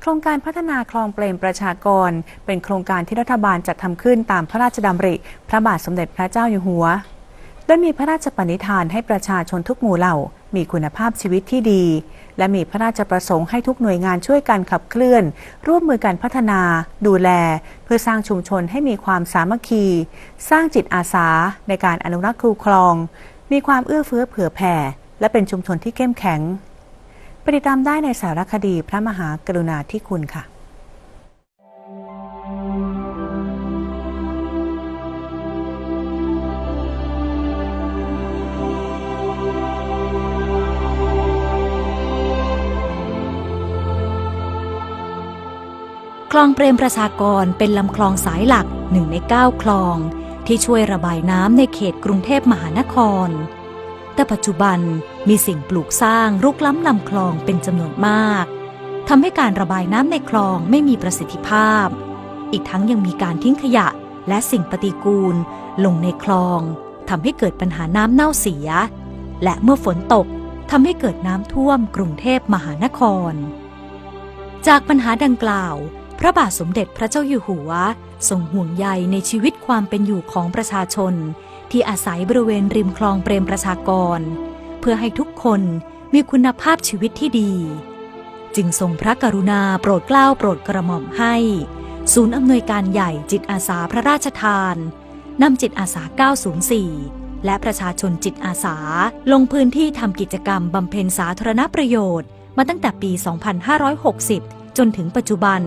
โครงการพัฒนาคลองเปรมประชากร เป็นโครงการที่รัฐบาลจัดทำขึ้นตามพระราชดำริ พระบาทสมเด็จพระเจ้าอยู่หัว โดยมีพระราชปณิธานให้ประชาชนทุกหมู่เหล่า มีคุณภาพชีวิตที่ดี และมีพระราชประสงค์ให้ทุกหน่วยงานช่วยกันขับเคลื่อน ร่วมมือกันพัฒนา ดูแล เพื่อสร้างชุมชนให้มีความสามัคคี สร้างจิตอาสาในการอนุรักษ์คูคลอง มีความเอื้อเฟื้อเผื่อแผ่ และเป็นชุมชนที่เข้มแข็ง ติดตามได้ในสารคดีพระมหากรุณาธิคุณค่ะคลองเปรมประชากรเป็นลำคลองสายหลักหนึ่งในเก้าคลอง ที่ช่วยระบายน้ำในเขตกรุงเทพมหานคร แต่ปัจจุบันมีสิ่งปลูกสร้างรุกล้ำลำคลองเป็นจำนวนมากทำให้การระบายน้ำในคลองไม่มีประสิทธิภาพ อีกทั้งยังมีการทิ้งขยะและสิ่งปฏิกูล ลงในคลองทำให้เกิดปัญหาน้ำเน่าเสีย และเมื่อฝนตกทำให้เกิดน้ำท่วมกรุงเทพมหานคร จากปัญหาดังกล่าว พระบาทสมเด็จพระเจ้าอยู่หัวทรงห่วงใยในชีวิตความเป็นอยู่ของประชาชน ที่อาศัยบริเวณริมคลองเปรมประชากร เพื่อให้ทุกคนมีคุณภาพชีวิตที่ดี จึงทรงพระกรุณาโปรดเกล้าโปรดกระหม่อมให้ ศูนย์อำนวยการใหญ่จิตอาสาพระราชทานนำจิตอาสา 904 และประชาชนจิตอาสาลงพื้นที่ทำกิจกรรมบำเพ็ญสาธารณประโยชน์ มาตั้งแต่ปี 2560 จนถึงปัจจุบัน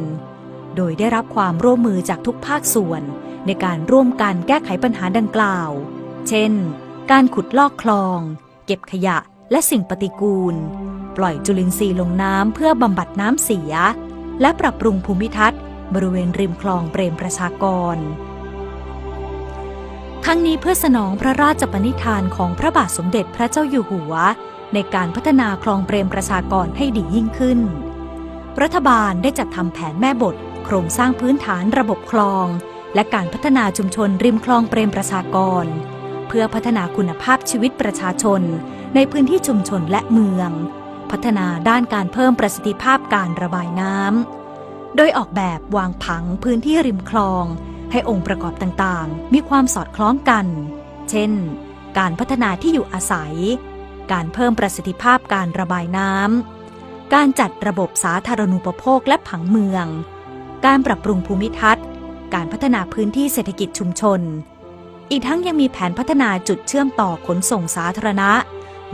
โดยได้รับความร่วมมือจากทุกภาคส่วน ในการร่วมกันแก้ไขปัญหาดังกล่าว เช่น การขุดลอกคลอง เก็บขยะและสิ่งปฏิกูล ปล่อยจุลินทรีย์ลงน้ำเพื่อบำบัดน้ำเสีย และปรับปรุงภูมิทัศน์ บริเวณริมคลองเปรมประชากร ทั้งนี้เพื่อสนองพระราชปณิธานของพระบาทสมเด็จพระเจ้าอยู่หัว ในการพัฒนาคลองเปรมประชากรให้ดียิ่งขึ้น รัฐบาลได้จัดทำแผนแม่บท โครงสร้างพื้นฐานระบบคลอง และการพัฒนาชุมชนริมคลองเปรมประชากร เพื่อพัฒนาคุณภาพชีวิตประชาชน ในพื้นที่ชุมชนและเมือง พัฒนาด้านการเพิ่มประสิทธิภาพการระบายน้ำโดยออกแบบวางผังพื้นที่ริมคลอง ให้องค์ประกอบต่างๆ มีความสอดคล้องกัน เช่น การพัฒนาที่อยู่อาศัย การเพิ่มประสิทธิภาพการระบายน้ำการจัดระบบสาธารณูปโภคและผังเมือง การปรับปรุงภูมิทัศน์ การพัฒนาพื้นที่เศรษฐกิจชุมชน อีกทั้งยังมีแผนพัฒนาจุดเชื่อมต่อขนส่งสาธารณะ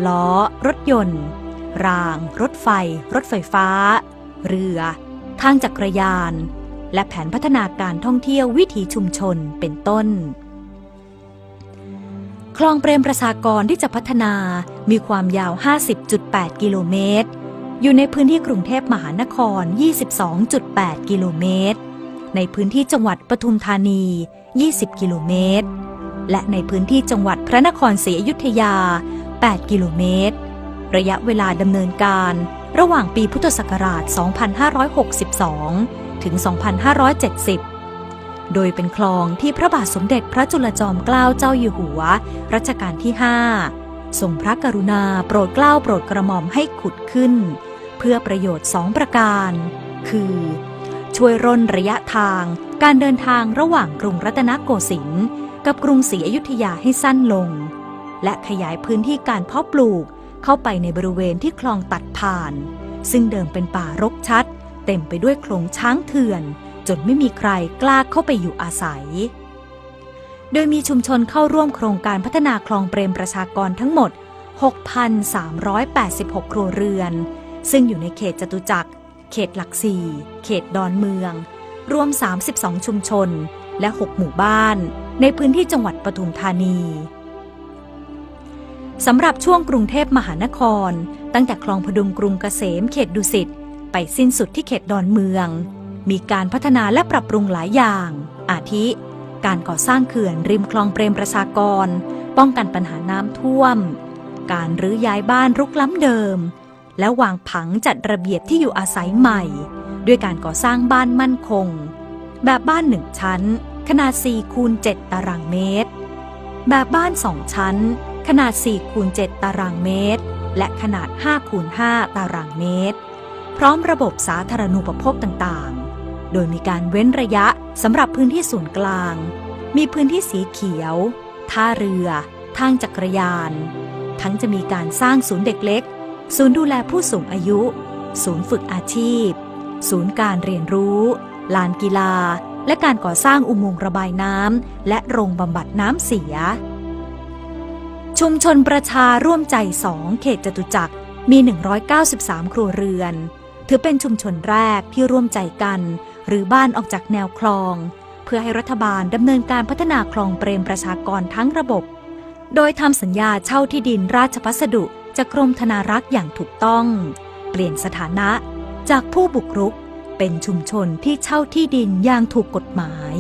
ล้อ รถยนต์ ราง รถไฟ รถไฟฟ้า เรือ ทางจักรยาน และแผนพัฒนาการท่องเที่ยววิถีชุมชนเป็นต้น คลองเปรมประชากรที่จะพัฒนามีความยาว 50.8 กิโลเมตรอยู่ในพื้นที่กรุงเทพมหานคร 22.8 กิโลเมตร ในพื้นที่จังหวัดปทุมธานี 20 กิโลเมตร และในพื้นที่จังหวัดพระนครศรีอยุธยา 8 กิโลเมตร ระยะเวลาดำเนินการระหว่างปีพุทธศักราช 2562 ถึง 2570 โดยเป็นคลองที่พระบาทสมเด็จพระจุลจอมเกล้าเจ้าอยู่หัว รัชกาลที่ 5 ทรงพระกรุณาโปรดเกล้าโปรดกระหม่อมให้ขุดขึ้น เพื่อประโยชน์สองประการ คือ ช่วยร่นระยะทาง การเดินทางระหว่างกรุงรัตนโกสินทร์กับกรุงศรีอยุธยาให้สั้นลง และขยายพื้นที่การเพาะปลูกเข้าไปในบริเวณที่คลองตัดผ่าน ซึ่งเดิมเป็นป่ารกชัด เต็มไปด้วยโขลงช้างเถื่อน จนไม่มีใครกล้าเข้าไปอยู่อาศัย โดยมีชุมชนเข้าร่วมโครงการพัฒนาคลองเปรมประชากรทั้งหมด 6,386 ครัวเรือน ซึ่งอยู่ในเขตจตุจักร เขตหลักสี่เขตดอนเมือง รวม 32 ชุมชน และ 6 หมู่บ้าน ในพื้นที่จังหวัดปทุมธานีสำหรับช่วงกรุงเทพมหานคร ตั้งแต่คลองพดุงกรุงเกษมเขตดุสิตไปสิ้นสุดที่เขตดอนเมือง มีการพัฒนาและปรับปรุงหลายอย่าง อาทิ การก่อสร้างเขื่อนริมคลองเปรมประชากร ป้องกันปัญหาน้ำท่วม การรื้อย้ายบ้านรุกล้ำเดิม และวางผังจัดระเบียบที่อยู่อาศัยใหม่ ด้วยการก่อสร้างบ้านมั่นคง แบบบ้านหนึ่งชั้น ขนาด4คูณ7ตารางเมตร แบบบ้านสองชั้น ขนาด4คูณ7ตารางเมตร และขนาด5คูณ5ตารางเมตร พร้อมระบบสาธารณูปโภคต่างๆ โดยมีการเว้นระยะสำหรับพื้นที่ศูนย์กลาง มีพื้นที่สีเขียว ท่าเรือ ทางจักรยาน ทั้งจะมีการสร้างศูนย์เด็กเล็ก ศูนย์ดูแลผู้สูงอายุ ศูนย์ฝึกอาชีพ ศูนย์การเรียนรู้ ลานกีฬา และการก่อสร้างอุโมงค์ระบายน้ำและโรงบำบัดน้ำเสีย ชุมชนประชาร่วมใจสองเขตจตุจักรมี 193 ครัวเรือน ถือเป็นชุมชนแรกที่ร่วมใจกัน หรือบ้านออกจากแนวคลอง เพื่อให้รัฐบาลดำเนินการพัฒนาคลองเปรมประชากรทั้งระบบ โดยทำสัญญาเช่าที่ดินราชพัสดุ จากกรมธนารักษ์อย่างถูกต้อง เปลี่ยนสถานะจากผู้บุกรุกเป็นชุมชนที่เช่าที่ดินอย่างถูกกฎหมาย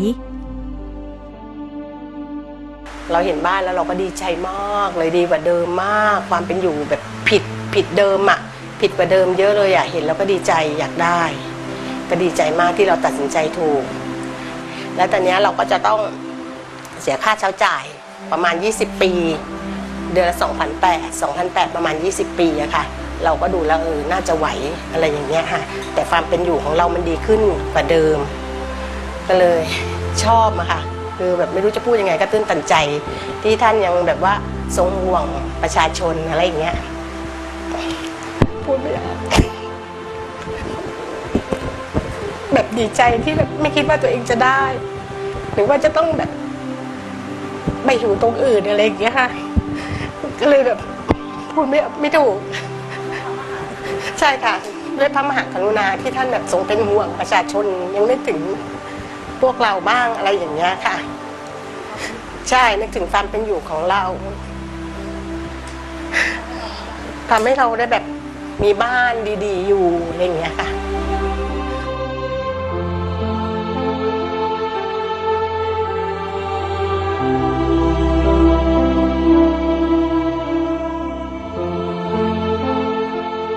เราเห็นบ้านแล้วเราก็ดีใจมากเลยดีกว่าเดิมมาก ความเป็นอยู่แบบผิดผิดเดิมอะผิดกว่าเดิมเยอะเลยอะเห็นแล้วก็ดีใจอยากได้ ก็ดีใจมากที่เราตัดสินใจถูก แล้วตอนนี้เราก็จะต้องเสียค่าเช่าจ่ายประมาณ 20 ปี เดือนละ2,800 2,800 ประมาณ 20 ปีอะค่ะ เราก็ดูแล้วเออ น่าจะไหวอะไรอย่างเงี้ยค่ะ แต่ความเป็นอยู่ของเรามันดีขึ้นกว่าเดิม ก็เลยชอบอะค่ะ คือแบบไม่รู้จะพูดยังไงก็ตื้นตันใจ ที่ท่านยังแบบว่าทรงห่วงประชาชนอะไรอย่างเงี้ย พูดไม่ออกแบบดีใจที่แบบไม่คิดว่าตัวเองจะได้ หรือว่าจะต้องแบบไปอยู่ตรงอื่นอะไรอย่างเงี้ยค่ะ ก็เลยแบบพูดไม่ไม่ถูก ใช่ค่ะด้วยพระมหากรุณาที่ท่านแบบทรงเป็นห่วงประชาชนยังนึกถึงพวกเราบ้างอะไรอย่างเงี้ยค่ะ ใช่นึกถึงความเป็นอยู่ของเราทำให้เราได้แบบมีบ้านดี ๆ อยู่อะไรอย่างเงี้ยค่ะ